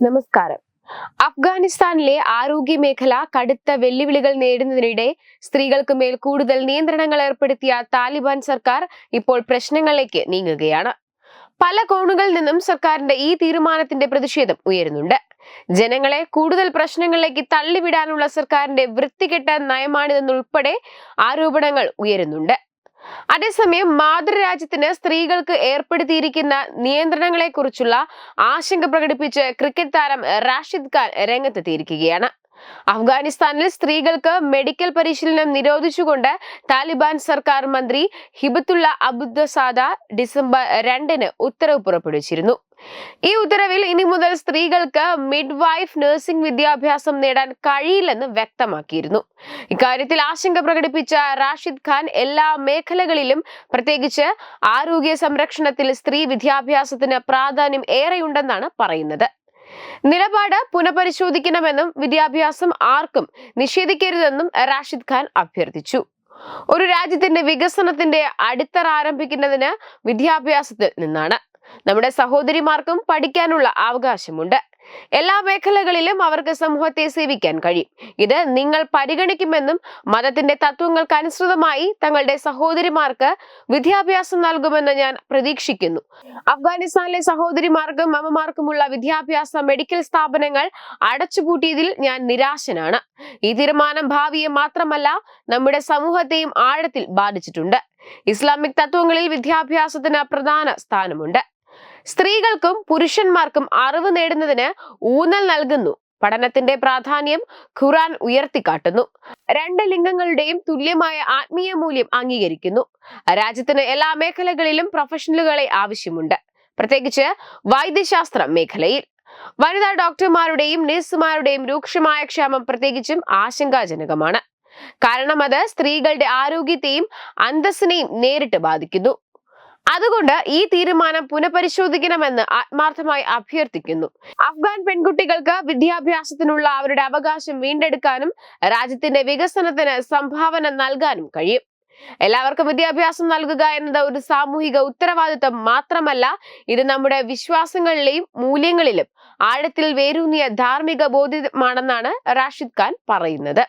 നമസ്കാരം. അഫ്ഗാനിസ്ഥാനിലെ ആരോഗ്യ മേഖല കടുത്ത വെല്ലുവിളികൾ നേരിടുന്നതിനിടെ സ്ത്രീകൾക്ക് മേൽ കൂടുതൽ നിയന്ത്രണങ്ങൾ ഏർപ്പെടുത്തിയ താലിബാൻ സർക്കാർ ഇപ്പോൾ പ്രശ്നങ്ങളിലേക്ക് നീങ്ങുകയാണ്. പല കോണുകളിൽ നിന്നും സർക്കാരിന്റെ ഈ തീരുമാനത്തിന്റെ പ്രതിഷേധം ഉയരുന്നുണ്ട്. ജനങ്ങളെ കൂടുതൽ പ്രശ്നങ്ങളിലേക്ക് തള്ളിവിടാനുള്ള സർക്കാരിന്റെ വൃത്തികെട്ട നയമാണിതെന്നുൾപ്പെടെ ആരോപണങ്ങൾ ഉയരുന്നുണ്ട്. അതേസമയം മാതൃരാജ്യത്തിന് സ്ത്രീകൾക്ക് ഏർപ്പെടുത്തിയിരിക്കുന്ന നിയന്ത്രണങ്ങളെക്കുറിച്ചുള്ള ആശങ്ക പ്രകടിപ്പിച്ച് ക്രിക്കറ്റ് താരം റാഷിദ് ഖാൻ രംഗത്തെത്തിയിരിക്കുകയാണ്. അഫ്ഗാനിസ്ഥാനിൽ സ്ത്രീകൾക്ക് മെഡിക്കൽ പരിശീലനം നിരോധിച്ചുകൊണ്ട് താലിബാൻ സർക്കാർ മന്ത്രി ഹിബത്തുള്ള അബുദ്സാദ ഡിസംബർ രണ്ടിന് ഉത്തരവ് പുറപ്പെടുവിച്ചിരുന്നു. ഈ ഉത്തരവിൽ ഇനി മുതൽ സ്ത്രീകൾക്ക് മിഡ് വൈഫ് നഴ്സിംഗ് വിദ്യാഭ്യാസം നേടാൻ കഴിയില്ലെന്ന് വ്യക്തമാക്കിയിരുന്നു. ഇക്കാര്യത്തിൽ ആശങ്ക പ്രകടിപ്പിച്ച റാഷിദ് ഖാൻ എല്ലാ മേഖലകളിലും പ്രത്യേകിച്ച് ആരോഗ്യ സംരക്ഷണത്തിൽ സ്ത്രീ വിദ്യാഭ്യാസത്തിന് പ്രാധാന്യം ഏറെയുണ്ടെന്നാണ് പറയുന്നത്. നിലപാട് പുനഃപരിശോധിക്കണമെന്നും വിദ്യാഭ്യാസം ആർക്കും നിഷേധിക്കരുതെന്നും റാഷിദ് ഖാൻ അഭ്യർത്ഥിച്ചു. ഒരു രാജ്യത്തിന്റെ വികസനത്തിന്റെ അടിത്തറ ആരംഭിക്കുന്നതിന് വിദ്യാഭ്യാസത്തിൽ നിന്നാണ്. നമ്മുടെ സഹോദരിമാർക്കും പഠിക്കാനുള്ള അവകാശമുണ്ട്. എല്ലാ മേഖലകളിലും അവർക്ക് സമൂഹത്തെ സേവിക്കാൻ കഴിയും. ഇത് നിങ്ങൾ പരിഗണിക്കുമെന്നും മതത്തിന്റെ തത്വങ്ങൾക്ക് അനുസൃതമായി തങ്ങളുടെ സഹോദരിമാർക്ക് വിദ്യാഭ്യാസം നൽകുമെന്ന് ഞാൻ പ്രതീക്ഷിക്കുന്നു. അഫ്ഗാനിസ്ഥാനിലെ സഹോദരിമാർക്കും അമ്മമാർക്കുമുള്ള വിദ്യാഭ്യാസ മെഡിക്കൽ സ്ഥാപനങ്ങൾ അടച്ചുപൂട്ടിയതിൽ ഞാൻ നിരാശനാണ്. ഈ തീരുമാനം ഭാവിയെ മാത്രമല്ല നമ്മുടെ സമൂഹത്തെയും ആഴത്തിൽ ബാധിച്ചിട്ടുണ്ട്. ഇസ്ലാമിക് തത്വങ്ങളിൽ വിദ്യാഭ്യാസത്തിന് പ്രധാന സ്ഥാനമുണ്ട്. സ്ത്രീകൾക്കും പുരുഷന്മാർക്കും അറിവ് നേടുന്നതിന് ഊന്നൽ നൽകുന്നു. പഠനത്തിന്റെ പ്രാധാന്യം ഖുറാൻ ഉയർത്തിക്കാട്ടുന്നു. രണ്ട് ലിംഗങ്ങളുടെയും തുല്യമായ ആത്മീയ മൂല്യം അംഗീകരിക്കുന്നു. രാജ്യത്തിന് എല്ലാ മേഖലകളിലും പ്രൊഫഷണലുകളെ ആവശ്യമുണ്ട്. പ്രത്യേകിച്ച് വൈദ്യശാസ്ത്ര മേഖലയിൽ. വനിതാ ഡോക്ടർമാരുടെയും നഴ്സുമാരുടെയും രൂക്ഷമായ ക്ഷാമം പ്രത്യേകിച്ചും ആശങ്കാജനകമാണ്. കാരണം അത് സ്ത്രീകളുടെ ആരോഗ്യത്തെയും അന്തസ്സിനെയും നേരിട്ട് ബാധിക്കുന്നു. അതുകൊണ്ട് ഈ തീരുമാനം പുനഃപരിശോധിക്കണമെന്ന് ആത്മാർത്ഥമായി അഭ്യർത്ഥിക്കുന്നു. അഫ്ഗാൻ പെൺകുട്ടികൾക്ക് വിദ്യാഭ്യാസത്തിനുള്ള അവരുടെ അവകാശം വീണ്ടെടുക്കാനും രാജ്യത്തിന്റെ വികസനത്തിന് സംഭാവന നൽകാനും കഴിയും. എല്ലാവർക്കും വിദ്യാഭ്യാസം നൽകുക എന്നത് ഒരു സാമൂഹിക ഉത്തരവാദിത്വം മാത്രമല്ല ഇത് നമ്മുടെ വിശ്വാസങ്ങളിലെയും മൂല്യങ്ങളിലും ആഴത്തിൽ വേരൂന്നിയ ധാർമ്മിക ബോധ്യമാണെന്നാണ് റാഷിദ് ഖാൻ പറയുന്നത്.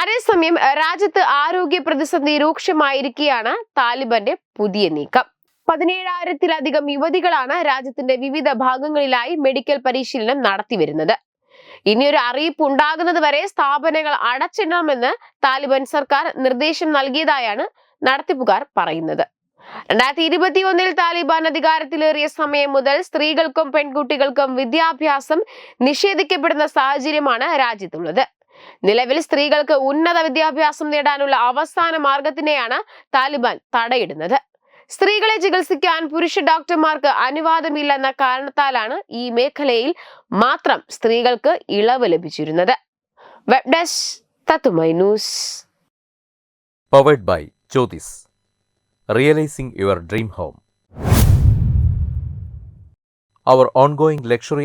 അതേസമയം രാജ്യത്ത് ആരോഗ്യ പ്രതിസന്ധി രൂക്ഷമായിരിക്കെയാണ് താലിബന്റെ പുതിയ നീക്കം. പതിനേഴായിരത്തിലധികം യുവതികളാണ് രാജ്യത്തിന്റെ വിവിധ ഭാഗങ്ങളിലായി മെഡിക്കൽ പരിശീലനം നടത്തിവരുന്നത്. ഇനിയൊരു അറിയിപ്പ് ഉണ്ടാകുന്നത് വരെ സ്ഥാപനങ്ങൾ അടച്ചിടണമെന്ന് താലിബാൻ സർക്കാർ നിർദ്ദേശം നൽകിയതായാണ് നടത്തിപ്പുകാർ പറയുന്നത്. രണ്ടായിരത്തി ഇരുപത്തി ഒന്നിൽ താലിബാൻ അധികാരത്തിലേറിയ സമയം മുതൽ സ്ത്രീകൾക്കും പെൺകുട്ടികൾക്കും വിദ്യാഭ്യാസം നിഷേധിക്കപ്പെടുന്ന സാഹചര്യമാണ് രാജ്യത്തുള്ളത്. നിലവിൽ സ്ത്രീകൾക്ക് ഉന്നത വിദ്യാഭ്യാസം നേടാനുള്ള അവസാന മാർഗത്തിനെയാണ് താലിബാൻ തടയിടുന്നത്. സ്ത്രീകളെ ചികിത്സിക്കാൻ പുരുഷ ഡോക്ടർമാർക്ക് അനുവാദമില്ലെന്ന കാരണത്താലാണ് ഈ മേഖലയിൽ മാത്രം സ്ത്രീകൾക്ക് ഇളവ് ലഭിച്ചിരുന്നത്. വെബ് ഡെസ്ക് തത്തുമൈ by realising your dream home Our ongoing luxury